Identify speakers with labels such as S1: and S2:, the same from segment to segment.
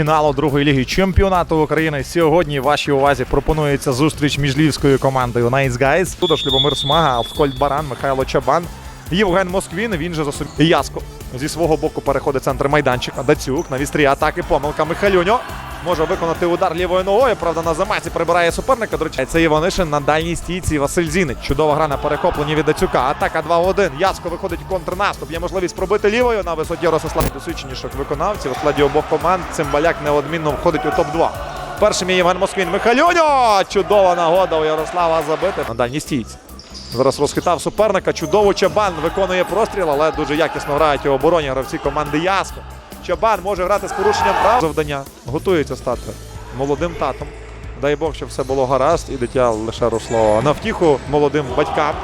S1: Фіналу другої ліги чемпіонату України. Сьогодні вашій увазі пропонується зустріч між львівською командою Nice Guys. Тудош Любомир Смага, Авкольд Баран, Михайло Чабан, Євген Москвін. Він же за собі Яско. Зі свого боку переходить центр майданчика. Дацюк на вістрі атаки. Помилка Михайлюньо. Може виконати удар лівою ногою. Правда, на замасі прибирає суперника. До речі, це Іванишин на дальній стійці. Василь Зінич. Чудова гра на перехопленні від Дацюка. Атака 2 в 1. Яско виходить в контрнаступ. Є можливість пробити лівою на висоті Ростислав досвідченіших виконавців. У складі обох команд Цимбаляк неодмінно входить у топ-2. Першим є Євген Москвін. Михайлюньо! Чудова нагода у Ярослава забити на дальній стійці. Зараз розхитав суперника. Чудово Чабан виконує простріл, але дуже якісно грають у обороні гравці команди Яско. Чабан може грати з порушенням прав. Завдання готується стати молодим татом. Дай Бог, щоб все було гаразд і дитя лише росло на втіху молодим батькам.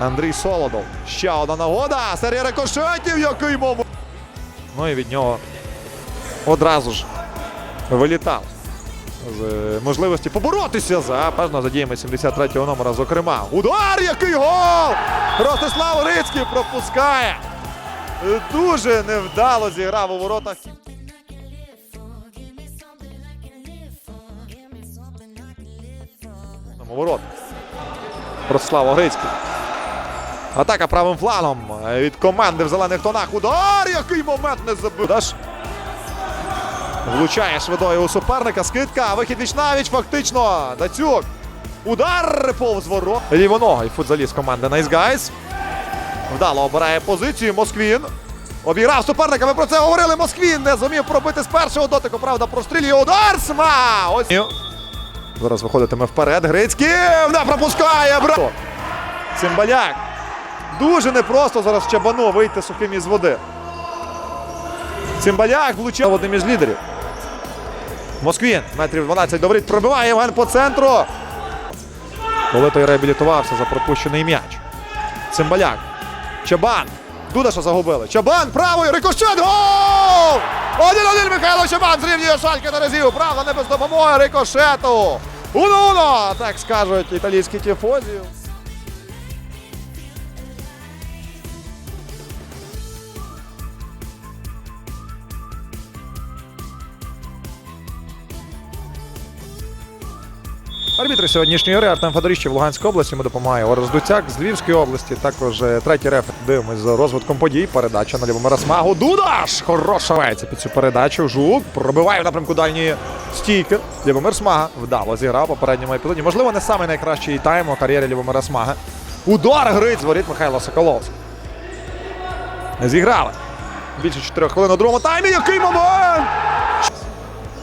S1: Андрій Солодов. Ще одна нагода. Серія рикошетів, який момент. Ну і від нього одразу ж вилітав з можливості поборотися за певно за діями 73-го номера. Зокрема, удар, який гол! Ростислав Рицький пропускає. Дуже невдало зіграв у воротах. Тому ворот. Ростислав Огрицький. Атака правим фланом е, від команди в зелених тонах. Удар! Який момент не забив. Даш Влучає швидою у суперника. Скидка. Вихід віч навіч фактично. Дацюк. Удар повз ворот. Лівоногий футзаліст команди Nice Guys. Вдало обирає позицію. Москвін. Обіграв суперника. Ми про це говорили. Москвін не зумів пробити з першого дотику. Правда, прострілює удар. Сма! Ось. Зараз виходитиме вперед. Грицький не пропускає. Браво! Цимбаляк. Дуже непросто зараз Чабану вийти сухим із води. Цимбаляк влучав одним із лідерів. Москвін. Метрів 12 до воріт. Пробиває Євген по центру. Коли той реабілітувався за пропущений м'яч. Цимбаляк. Чабан. Дудаша загубили. Чабан правою. Рикошет. Гол! 1-1 Михайло Чабан зрівнює шальки на разів. Правда, не без допомоги рикошету. Уно-уно, так скажуть італійські тіфозі. Арбітри сьогоднішньої гри Артем Федоріщев Луганської області йому допомагає Орес Дуцяк з Львівської області. Також е, третій рефер. Дивимось за розвитком подій. Передача на Любомира Смагу. Дудаш! Хороша вається під цю передачу. Жук пробиває в напрямку дальньої стійки. Любомир Смага вдало зіграв попередньому епізоді. Можливо, не самий найкращий тайм у кар'єрі Любомира Смаги. Удар гриць з воріт Михайла Соколовського. Зіграли. Більше 4 хвилин у другому таймі. Який момент!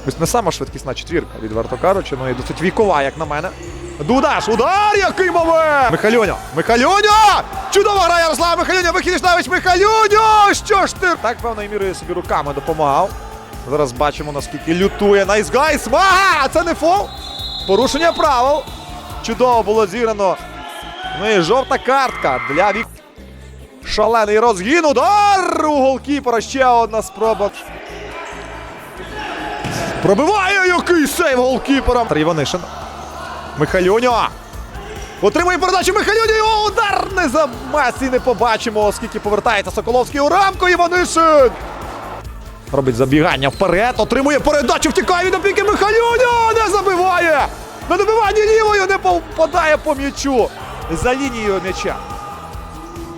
S1: Ось не сама швидкісна четвірка, відверто кажучи, ну і досить вікова, як на мене. Дудаш, удар, який момент! Михайлюньо! Михайлюньо! Чудова гра Ярослава Михайлюньо! Вихідішнавич Михайлюньо! Що ж ти? Так певною мірою собі руками допомагав. Зараз бачимо, наскільки лютує Найсгайс. Мага! Це не фол! Порушення правил. Чудово було зіграно. Ну і жовта картка для вік. Шалений розгін. Удар у голкіпера. Ще одна спроба. Пробиває який сейв голкіпера. Іванишин. Михайлюньо. Отримує передачу Михайлюньо. Його удар не за масі не побачимо, оскільки повертається Соколовський у рамку. Іванишин. Робить забігання вперед. Отримує передачу. Втікає від опіки Михайлюньо. Не забиває. На добиванні лівою не попадає по м'ячу. За лінією м'яча.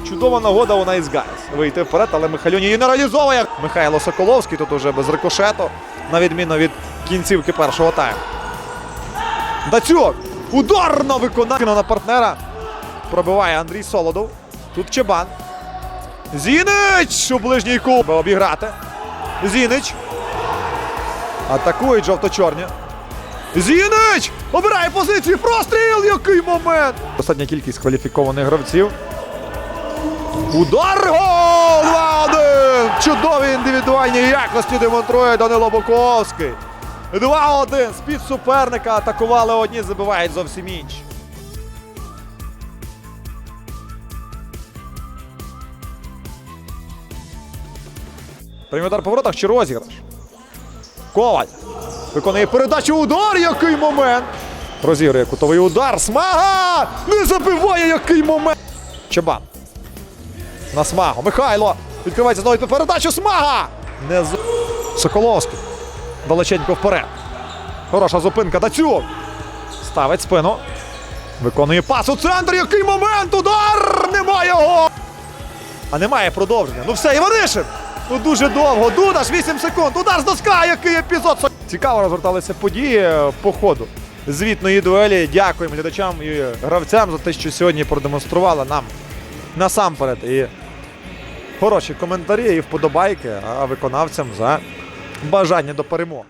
S1: Чудова нагода у Guys. Вийти вперед, але Михайлюні її не реалізовує. Михайло Соколовський тут уже без рикошету, на відміну від кінцівки першого тайму. Дацюк! Удар на на партнера. Пробиває Андрій Солодов. Тут Чебан. Зінич у ближній кул. Обіграти. Зінич. Атакують жовто-чорні. Зінич! Обирає позицію. Простріл! Який момент! Достатня кількість кваліфікованих гравців. Удар гол! 2-1! Чудові індивідуальні якості демонструє Данило Буковський. 2-1. З-під суперника атакували одні, забивають зовсім інші. Прямий удар по воротах чи розіграш? Коваль. Виконує передачу удар. Який момент! Розігрує кутовий удар. Смага! Не забиває який момент! Чабан. На смагу. Михайло. Відкривається знову під передачу. Смага! Не з... Соколовський. Далеченько вперед. Хороша зупинка. Дацюк. Ставить спину. Виконує пас у центр. Який момент! Удар! Немає його! А немає продовження. Ну все, Іванишин! Ну дуже довго. Дудаш 8 секунд. Удар з доска. Який епізод! Цікаво розгорталися події е, по ходу звітної дуелі. Дякуємо глядачам і гравцям за те, що сьогодні продемонстрували нам насамперед і хороші коментарі і вподобайки, а виконавцям за бажання до перемоги.